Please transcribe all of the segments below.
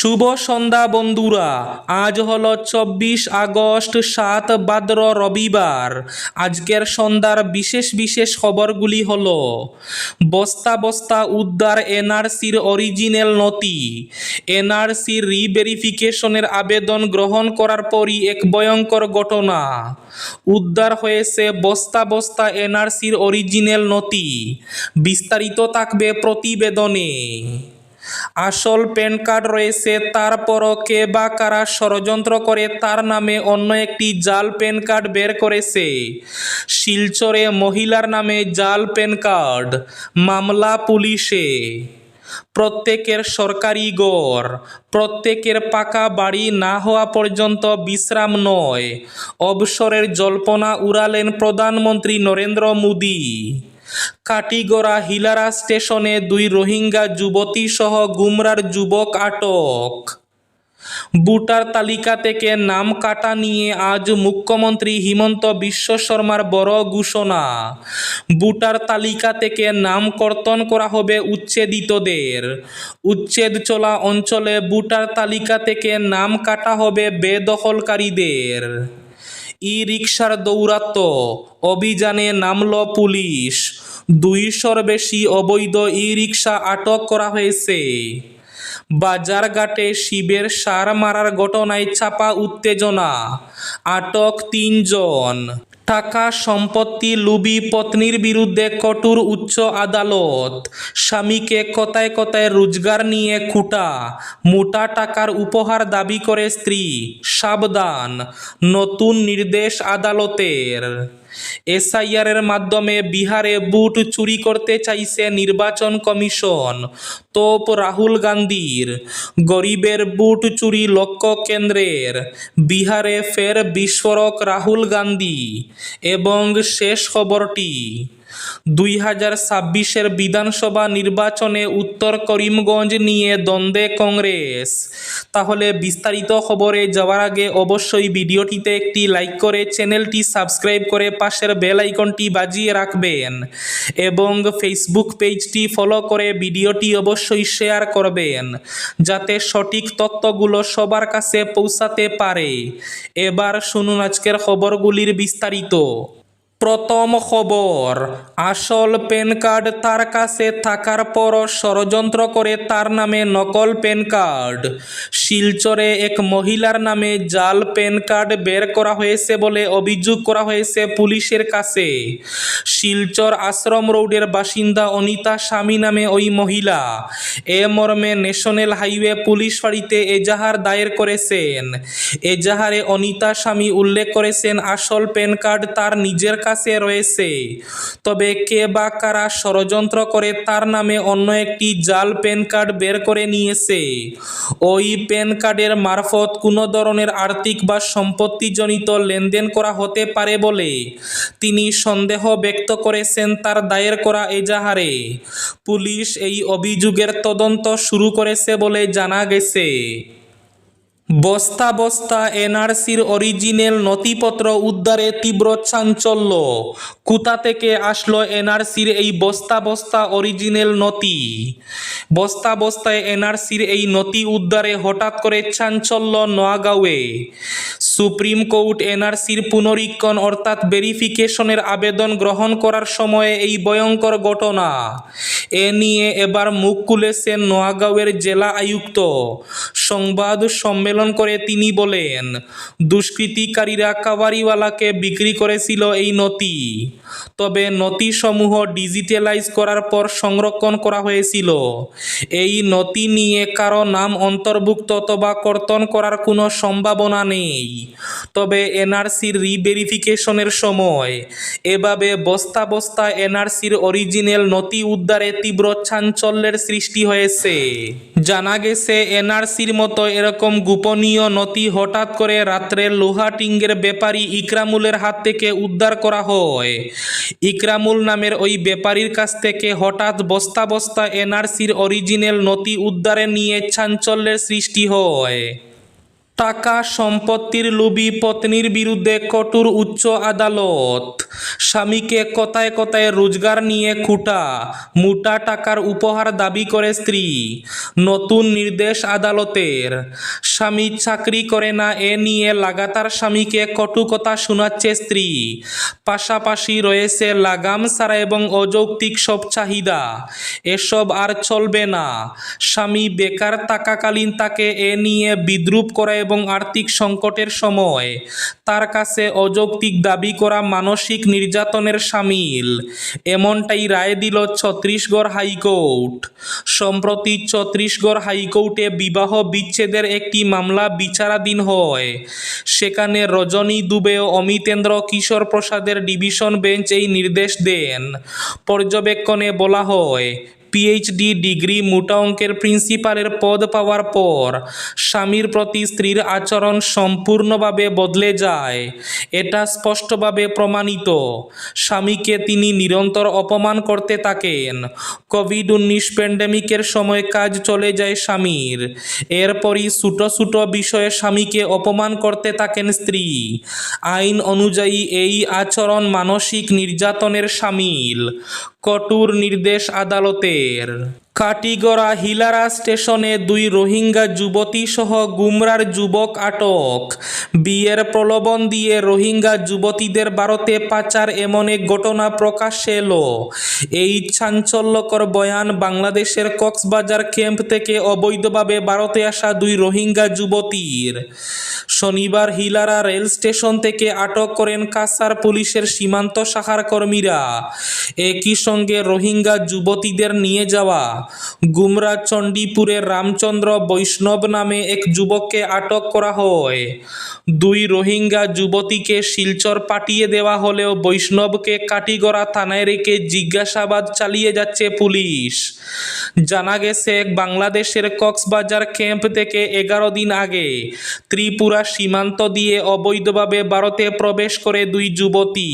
শুভ সন্ধ্যা বন্ধুরা। আজ হল চব্বিশ আগস্ট, সাত ভাদ্র রবিবার। আজকের সন্ধ্যার বিশেষ বিশেষ খবরগুলি হল, বস্তা বস্তা উদ্ধার এনআরসির অরিজিনাল নথি এনআরসির রিভেরিফিকেশনের আবেদন গ্রহণ করার পরই এক ভয়ঙ্কর ঘটনা। উদ্ধার হয়েছে বস্তা বস্তা এনআরসির অরিজিনাল নথি। বিস্তারিত থাকবে প্রতিবেদনে। আসল প্যান কার্ড রয়েছে, তারপরও কে বা কারা ষড়যন্ত্র করে তার নামে অন্য একটি জাল প্যান কার্ড বের করেছে। শিলচরে মহিলার নামে জাল প্যান কার্ড, মামলা পুলিশে। প্রত্যেকের সরকারি গড়, প্রত্যেকের পাকা বাড়ি না হওয়া পর্যন্ত বিশ্রাম নয়। অবসরের জল্পনা উড়ালেন প্রধানমন্ত্রী নরেন্দ্র মোদী। কাটিগড়া হিলারা স্টেশনে দুই রোহিঙ্গা যুবতী সহ গুমরার যুবক আটক। ভোটার তালিকা থেকে নাম কাটা নিয়ে আজ মুখ্যমন্ত্রী হিমন্ত বিশ্ব শর্মার বড় ঘোষণা। ভোটার তালিকা থেকে নাম কর্তন করা হবে উচ্ছেদিতদের। উচ্ছেদ চলা অঞ্চলে ভোটার তালিকা থেকে নাম কাটা হবে বেদখলকারীদের। ই রিক্সার দৌরাত্ম অভিযানে নামল পুলিশ। দুইশোর বেশি অবৈধ ই রিক্সা আটক করা হয়েছে। বাজারঘাটে শিবের সার মারার ঘটনায় চাপা উত্তেজনা। আটক তিনজন। টাকা সম্পত্তি, লুবি পত্নীর বিরুদ্ধে কঠোর উচ্চ আদালত। স্বামীকে কথায় কথায় রোজগার নিয়ে খুঁটা। মোটা টাকার উপহার দাবি করে স্ত্রী। সাবধান, নতুন নির্দেশ আদালতের। এসআইআরের মাধ্যমে বিহারে বুট চুরি করতে চাইছে নির্বাচন কমিশন। তোপ রাহুল গান্ধীর। গরিবের বুট চুরি লক্ষ্য কেন্দ্রের। বিহারে ফের বিস্ফোরক রাহুল গান্ধী। এবং শেষ খবরটি, দুই হাজার ছাব্বিশের বিধানসভা নির্বাচনে উত্তর করিমগঞ্জ নিয়ে দ্বন্দ্বে কংগ্রেস। তাহলে বিস্তারিত খবরে যাওয়ার আগে অবশ্যই ভিডিওটিতে একটি লাইক করে চ্যানেলটি সাবস্ক্রাইব করে পাশের বেল আইকনটি বাজিয়ে রাখবেন এবং ফেসবুক পেজটি ফলো করে ভিডিওটি অবশ্যই শেয়ার করবেন, যাতে সঠিক তথ্যগুলো সবার কাছে পৌঁছাতে পারে। এবার শুনুন আজকের খবরগুলির বিস্তারিত। প্রথম খবর, আসল প্যান কার্ড তার কাছে থাকার পর ষড়যন্ত্র করে তার নামে নকল প্যান কার্ড। শিলচরে এক মহিলার নামে জাল প্যান কার্ড বের করা হয়েছে বলে অভিযোগ করা হয়েছে পুলিশের কাছে। শিলচর আশ্রম রোডের বাসিন্দা অনিতা স্বামী নামে ওই মহিলা। এ মর্মে ন্যাশনাল হাইওয়ে পুলিশ ফাঁড়িতে এজাহার দায়ের করেছেন। এজাহারে অনিতা স্বামী উল্লেখ করেছেন, আসল প্যান কার্ড তার নিজের কাছে রয়েছে। তবে কে বা কারা ষড়যন্ত্র করে তার নামে অন্য একটি জাল প্যান কার্ড বের করে নিয়েছে? ওই প্যান কার্ডের মারফত কোনো ধরনের আর্থিক বা সম্পত্তিজনিত লেনদেন করা হতে পারে বলে তিনি সন্দেহ ব্যক্ত করেছেন তার দায়ের করা এজাহারে। পুলিশ এই অভিযোগের তদন্ত শুরু করেছে বলে জানা গেছে। বস্তা বস্তা এনআরসির অরিজিনাল নথিপত্র উদ্ধারে তীব্র চাঞ্চল্য। কোথা থেকে আসলো এনআরসির এই বস্তা বস্তা অরিজিনাল নথি? বস্তা বস্তায় এনআরসির এই নথি উদ্ধারে হঠাৎ করে চাঞ্চল্য নোয়াগাঁওয়ে সুপ্রিম কোর্ট এনআরসির পুনরীক্ষণ অর্থাৎ ভেরিফিকেশনের আবেদন গ্রহণ করার সময়ে এই ভয়ঙ্কর ঘটনা। এ নিয়ে এবার মুখ খুলেছেন নোয়াগাঁওয়ের জেলা আয়ুক্ত। সংবাদ সম্মেলন করে তিনি বলেন, দুষ্কৃতিকারীরা কাবারিওয়ালাকে বিক্রি করেছিল এই নথি। তবে নথিসমূহ ডিজিটালাইজ করার পর সংরক্ষণ করা হয়েছিল। এই নথি নিয়ে কারও নাম অন্তর্ভুক্ত অথবা কর্তন করার কোনো সম্ভাবনা নেই। তবে এনআরসির রিভেরিফিকেশনের সময় এভাবে বস্তা বস্তা এনআরসির অরিজিনাল নথি উদ্ধারে তীব্র চাঞ্চল্যের সৃষ্টি হয়েছে। জানা গেছে, এনআরসির মতো এরকম গোপনীয় নথি হঠাৎ করে রাত্রে লোহাটিঙ্গের ব্যাপারী ইকরামুলের হাত থেকে উদ্ধার করা হয়। ইকরামুল নামের ওই ব্যাপারীর কাছ থেকে হঠাৎ বস্তা বস্তা এনআরসির অরিজিনাল নথি উদ্ধারে নিয়ে চাঞ্চল্যের সৃষ্টি হয়। টাকা সম্পত্তির লোভী পত্নীর বিরুদ্ধে কঠোর উচ্চ আদালত। স্বামীকে কথায় কথায় রোজগার নিয়ে খুঁটা, মোটা টাকার উপহার দাবি করে স্ত্রী। নতুন নির্দেশ আদালতের। স্বামী চাকরি করে না, এ নিয়ে লাগাতার স্বামীকে কটু কথা শোনাচ্ছে স্ত্রী। পাশাপাশি রয়েছে লাগাম সারা এবং অযৌক্তিক সব চাহিদা। এসব আর চলবে না। স্বামী বেকার থাকাকালীন তাকে এ নিয়ে বিদ্রুপ করা এবং আর্থিক সংকটের সময়। তার কাছে অযৌক্তিক দাবি করা মানসিক নির্যাতনের সামিল। এমনটাই রায় দিল ছত্রিশগড় হাইকোর্ট। সম্প্রতি ছত্রিশগড় হাইকোর্টে বিবাহ বিচ্ছেদের একটি মামলা বিচারাধীন হয়। সেখানে রজনী দুবে ও অমিতেন্দ্র কিশোর প্রসাদের ডিভিশন বেঞ্চ এই নির্দেশ দেন। পর্যবেক্ষণে বলা হয় পিএইচডি ডিগ্রি মোটা অঙ্কের প্রিন্সিপালের পদ পাওয়ার পর স্বামীর প্রতি স্ত্রীর আচরণ সম্পূর্ণভাবে বদলে যায়। এটা স্পষ্টভাবে প্রমাণিত। স্বামীকে তিনি নিরন্তর অপমান করতে থাকেন। কোভিড উনিশ প্যান্ডেমিকের সময় কাজ চলে যায় স্বামীর। এরপরই ছোটো ছোটো বিষয়ে স্বামীকে অপমান করতে থাকেন স্ত্রী। আইন অনুযায়ী এই আচরণ মানসিক নির্যাতনের সামিল। কঠোর নির্দেশ আদালতের। কাটিগড়া হিলারা স্টেশনে দুই রোহিঙ্গা যুবতী সহ গুমরার যুবক আটক। বিয়ের প্রলোভন দিয়ে রোহিঙ্গা যুবতীদের ভারতে পাচার এমন এক ঘটনা প্রকাশ্যে এলো। এই চাঞ্চল্যকর বয়ান বাংলাদেশের কক্সবাজার ক্যাম্প থেকে অবৈধভাবে ভারতে আসা দুই রোহিঙ্গা যুবতীর। শনিবার হিলারা রেল স্টেশন থেকে আটক করেন কাসার পুলিশের সীমান্ত শাখার কর্মীরা। একই সঙ্গে রোহিঙ্গা যুবতীদের নিয়ে যাওয়া গুমরা চণ্ডীপুরের রামচন্দ্র বৈষ্ণব নামে এক যুবককে আটক করা হয়। দুই রোহিঙ্গা যুবতীকে শিলচর পাঠিয়ে দেওয়া হলেও বৈষ্ণবকে কাটিগড়া থানায় রেখে জিজ্ঞাসাবাদ চালিয়ে যাচ্ছে পুলিশ। জানা গেছে, বাংলাদেশের কক্সবাজার ক্যাম্প থেকে এগারো দিন আগে ত্রিপুরা সীমান্ত দিয়ে অবৈধভাবে ভারতে প্রবেশ করে দুই যুবতী।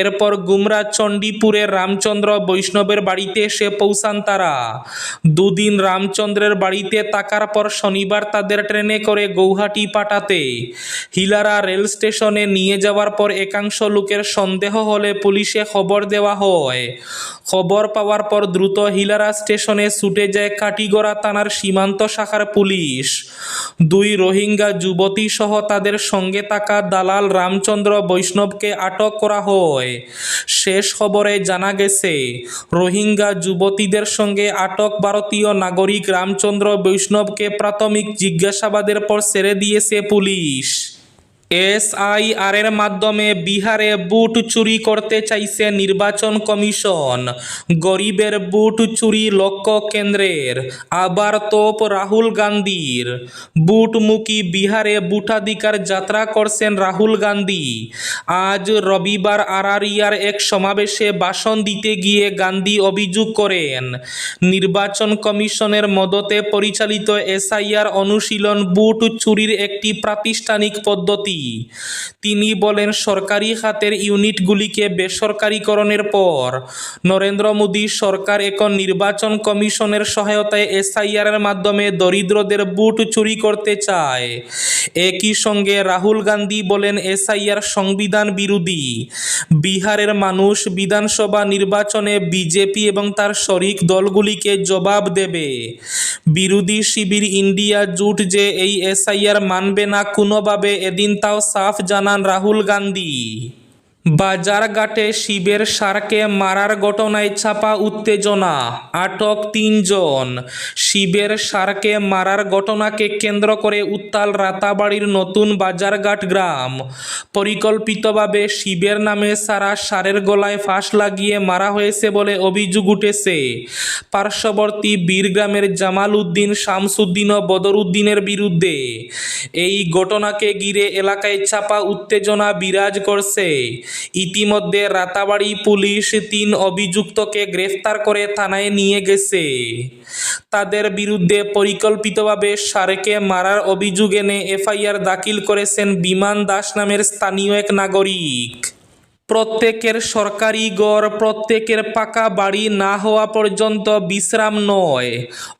এরপর গুমরা চণ্ডীপুরের রামচন্দ্র বৈষ্ণবের বাড়িতে এসে পৌঁছান তারা। দুদিন রামচন্দ্রের বাড়িতে থাকার পর শনিবার তাদের ট্রেনে করে গৌহাটি পাঠাতে। হিলারা রেল স্টেশনে নিয়ে যাওয়ার পর একাংশ লোকের সন্দেহ হলে পুলিশে খবর দেওয়া হয়। খবর পাওয়ার পর দ্রুত হিলারা স্টেশনে ছুটে যায় কাটিগড়া থানার সীমান্ত শাখার পুলিশ। দুই রোহিঙ্গা যুবতী সহ তাদের সঙ্গে থাকা দালাল রামচন্দ্র বৈষ্ণবকে আটক করা হয়। শেষ খবরে জানা গেছে, রোহিঙ্গা যুবতীদের সঙ্গে আটক ভারতীয় নাগরিক রামচন্দ্র বৈষ্ণবকে প্রাথমিক জিজ্ঞাসাবাদের পর ছেড়ে দিয়েছে পুলিশ। এসআইআরের মাধ্যমে বিহারে বুট চুরি করতে চাইছে নির্বাচন কমিশন। গরিবের বুট চুরি লক্ষ্য কেন্দ্রের। আবার তোপ রাহুল গান্ধীর। বুটমুখী বিহারে বুটাধিকার যাত্রা করছেন রাহুল গান্ধী। আজ রবিবার আরারিয়ার এক সমাবেশে ভাষণ দিতে গিয়ে গান্ধী অভিযোগ করেন, নির্বাচন কমিশনের মদতে পরিচালিত এসআইআর অনুশীলন বুট চুরির একটি প্রাতিষ্ঠানিক পদ্ধতি। তিনি বলেন, সরকারি খাতের ইউনিটগুলিকে বেসরকারীকরণের পর নরেন্দ্র মোদী সরকার এখন নির্বাচন কমিশনের সহায়তায় এসআইআরের মাধ্যমে দরিদ্রদের বুট চুরি করতে চায়। একই সঙ্গে রাহুল গান্ধী বলেন, এসআইআর সংবিধান বিরোধী। বিহারের মানুষ বিধানসভা নির্বাচনে বিজেপি এবং তার শরিক দলগুলিকে জবাব দেবে। বিরোধী শিবির ইন্ডিয়া জুট যে এই এসআইআর মানবে না, কোনোভাবে এদিন তাও সাফ জানান রাহুল গান্ধী বাজারঘাটে শিবের সারকে মারার ঘটনায় চাপা উত্তেজনা। আটক তিনজন। শিবের সারকে মারার ঘটনাকে কেন্দ্র করে উত্তাল রাতাবাড়ির নতুন বাজারঘাট গ্রাম। পরিকল্পিতভাবে শিবের নামে সারা সারের গলায় ফাঁস লাগিয়ে মারা হয়েছে বলে অভিযোগ উঠেছে। পার্শ্ববর্তী বীরগ্রামের জামাল উদ্দিন শামসুদ্দিন ও বদরুদ্দিনের বিরুদ্ধে। এই ঘটনাকে ঘিরে এলাকায় চাপা উত্তেজনা বিরাজ করছে। ইতিমধ্যে রাতাবাড়ি পুলিশ তিন অভিযুক্তকে গ্রেফতার করে থানায় নিয়ে গেছে। তাদের বিরুদ্ধে পরিকল্পিতভাবে সারেকে মারার অভিযোগ এনে এফআইআর দাখিল করেছেন বিমান দাস নামের স্থানীয় এক নাগরিক। প্রত্যেকের সরকারি গড় প্রত্যেকের পাকা বাড়ি না হওয়া পর্যন্ত বিশ্রাম নয়।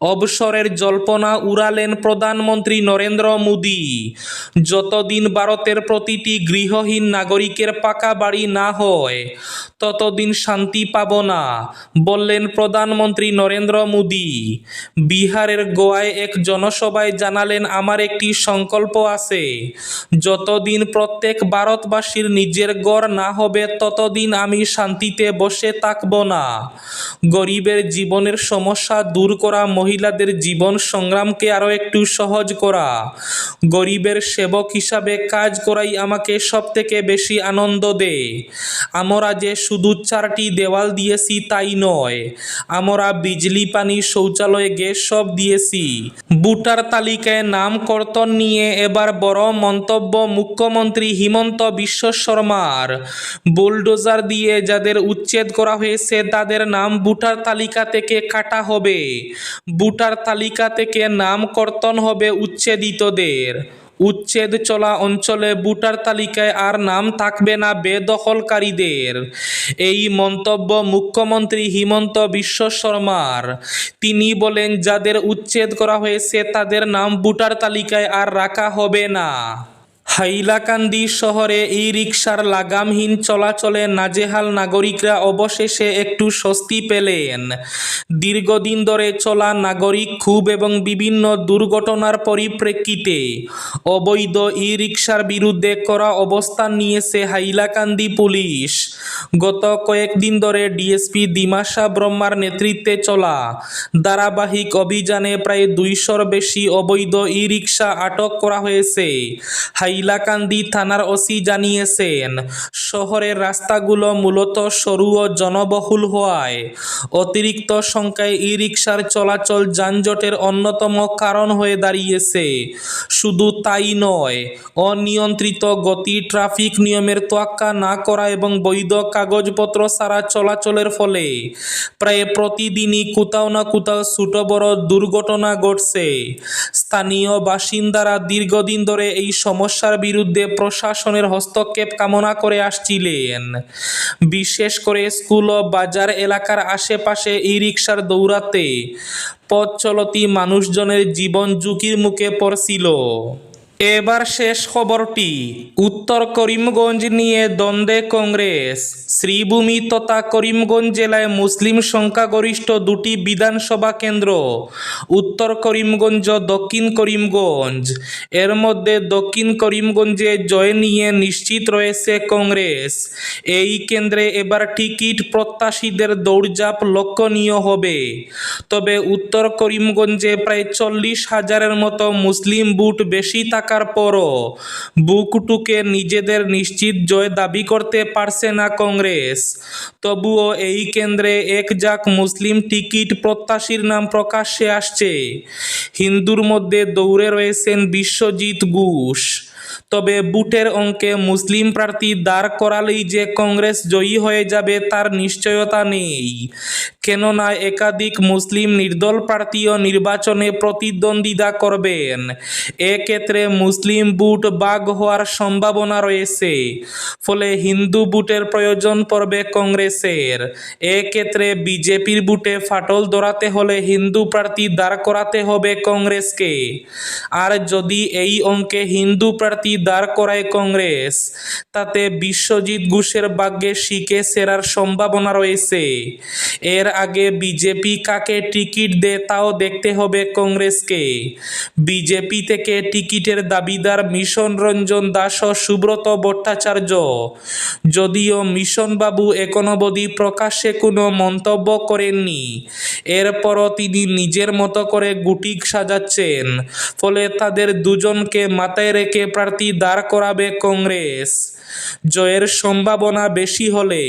অবসরের জল্পনা উড়ালেন প্রধানমন্ত্রী নরেন্দ্র মোদী। যতদিন ভারতের প্রতিটি গৃহহীন নাগরিকের পাকা বাড়ি না হয় ততদিন শান্তি পাব না। বললেন প্রধানমন্ত্রী নরেন্দ্র মোদী। বিহারের গোয়ায় এক জনসভায় জানালেন, আমার একটি সংকল্প আছে। যতদিন প্রত্যেক ভারতবাসীর নিজের গড় না হবে, ততদিন আমি শান্তিতে বসে থাকব না। গরিবের জীবনের সমস্যা দূর করা, মহিলাদের জীবন সংগ্রামকে আরও একটু সহজ করা। গরিবের সেবক হিসাবে কাজ করাই আমাকে সব থেকে বেশি আনন্দ দেয়। আমরা যে শুধু চারটি দেওয়াল দিয়েছি তাই নয়। আমরা বিজলি পানি শৌচালয় গ্যাস সব দিয়েছি। ভোটার তালিকায় নাম কর্তন নিয়ে এবার বড় মন্তব্য মুখ্যমন্ত্রী হিমন্ত বিশ্ব শর্মার। বুলডোজার দিয়ে যাদের উচ্ছেদ করা হয়েছে তাদের নাম ভোটার তালিকা থেকে কাটা হবে। ভোটার তালিকা থেকে নাম কর্তন হবে উচ্ছেদিতদের। উচ্ছেদ চলা অঞ্চলে ভোটার তালিকায় আর নাম থাকবে না বেদখলকারীদের। এই মন্তব্য মুখ্যমন্ত্রী হিমন্ত বিশ্ব শর্মার। তিনি বলেন, যাদের উচ্ছেদ করা হয়েছে তাদের নাম ভোটার তালিকায় আর রাখা হবে না। হাইলাকান্দি শহরে ই রিকশার লাগামহীন চলাচলে নাজেহাল নাগরিকরা অবশেষে একটু স্বস্তি পেলেন। দীর্ঘদিন ধরে চলা নাগরিক ক্ষোভ এবং বিভিন্ন দুর্ঘটনার পরিপ্রেক্ষিতে অবৈধ ই রিকশার বিরুদ্ধে করা অবস্থান নিয়েছে হাইলাকান্দি পুলিশ। গত কয়েকদিন ধরে ডিএসপি দিমাশা ব্রহ্মার নেতৃত্বে চলা ধারাবাহিক অভিযানে প্রায় দুইশোর বেশি অবৈধ ই রিকশা আটক করা হয়েছে। হাইলাকান্দি থানার ওসি জানিয়েছেন, শহরের রাস্তাগুলো মূলত সরু ও জনবহুল হওয়ায় অতিরিক্ত সংখ্যায় ই রিকশার চলাচল যানজটের অন্যতম কারণ হয়ে দাঁড়িয়েছে। শুধু তাই নয়, অনিয়ন্ত্রিত গতি, ট্রাফিক নিয়মের তোয়াক্কা না করা এবং বৈধ কাগজপত্র ছাড়া চলাচলের ফলে প্রায় প্রতিদিনই কোথাও না কোথাও ছোট বড় দুর্ঘটনা ঘটছে। স্থানীয় বাসিন্দারা দীর্ঘদিন ধরে এই সমস্যার বিরুদ্ধে প্রশাসনের হস্তক্ষেপ কামনা করে আসছিলেন। বিশেষ করে স্কুল ও বাজার এলাকার আশেপাশে ই রিক্সার দৌড়াতে পথ চলতি মানুষজনের জীবন ঝুঁকির মুখে পড়ছিল। এবার শেষ খবরটি। উত্তর করিমগঞ্জ নিয়ে দ্বন্দ্বে কংগ্রেস। শ্রীভূমি তথা করিমগঞ্জ জেলায় মুসলিম সংখ্যাগরিষ্ঠ দুটি বিধানসভা কেন্দ্র। উত্তর করিমগঞ্জ, দক্ষিণ করিমগঞ্জ। এর মধ্যে দক্ষিণ করিমগঞ্জে জয় নিয়ে নিশ্চিত রয়েছে কংগ্রেস। এই কেন্দ্রে এবার টিকিট প্রত্যাশীদের দৌড়ঝাঁপ লক্ষণীয় হবে। তবে উত্তর করিমগঞ্জে প্রায় চল্লিশ হাজারের মতো মুসলিম বুট বেশি থাকার পরও বুকটুকে নিজেদের নিশ্চিত জয় দাবি করতে পারছে না কংগ্রেস। তবুও এই কেন্দ্রে এক যাক মুসলিম টিকিট প্রত্যাশীর নাম প্রকাশ্যে আসছে। হিন্দুর মধ্যে দৌড়ে রয়েছেন বিশ্বজিৎ ঘোষ। তবে বুটের অঙ্কে মুসলিম প্রার্থী দাঁড় করালেই যে কংগ্রেস জয়ী হয়ে যাবে তার নিশ্চয়তা নেই। কেননা একাধিক মুসলিম নির্দল প্রার্থীও নির্বাচনে প্রতিদ্বন্দ্বিতা করবেন। এক্ষেত্রে মুসলিম বুট বাগ হওয়ার সম্ভাবনা রয়েছে। ফলে হিন্দু বুটের প্রয়োজন পড়বে কংগ্রেসের। এক্ষেত্রে বিজেপির বুটে ফাটল ধরাতে হলে হিন্দু প্রার্থী দাঁড় করাতে হবে কংগ্রেসকে। আর যদি এই অঙ্কে হিন্দু প্রার্থী দাঁড় করায় কংগ্রেস। তাতে বিশ্বজিৎ ঘোষের ভাগ্যে শিকে সেরার সম্ভাবনা রয়েছে। এর আগে বিজেপি কাকে টিকিট দেয় তাও দেখতে হবে কংগ্রেসকে। বিজেপি থেকে টিকিটের দাবিদার মিশন রঞ্জন দাস ও সুব্রত ভট্টাচার্য। যদিও মিশন বাবু এখনও অবধি প্রকাশ্যে কোনো মন্তব্য করেননি। এরপরও তিনি নিজের মতো করে গুটিক সাজাচ্ছেন। ফলে তাদের দুজনকে মাথায় রেখে প্রার্থী দাঁড় করাবে কংগ্রেস। জয়ের সম্ভাবনা বেশি হলে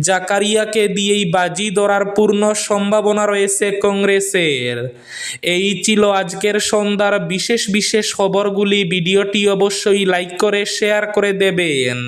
জাকারিয়াকে দিয়েই বাজি ধরার পূর্ণ সম্ভাবনা রয়েছে কংগ্রেসের। এই ছিল আজকের সন্ধ্যার বিশেষ বিশেষ খবরগুলি। ভিডিওটি অবশ্যই লাইক করে, শেয়ার করে দেবেন।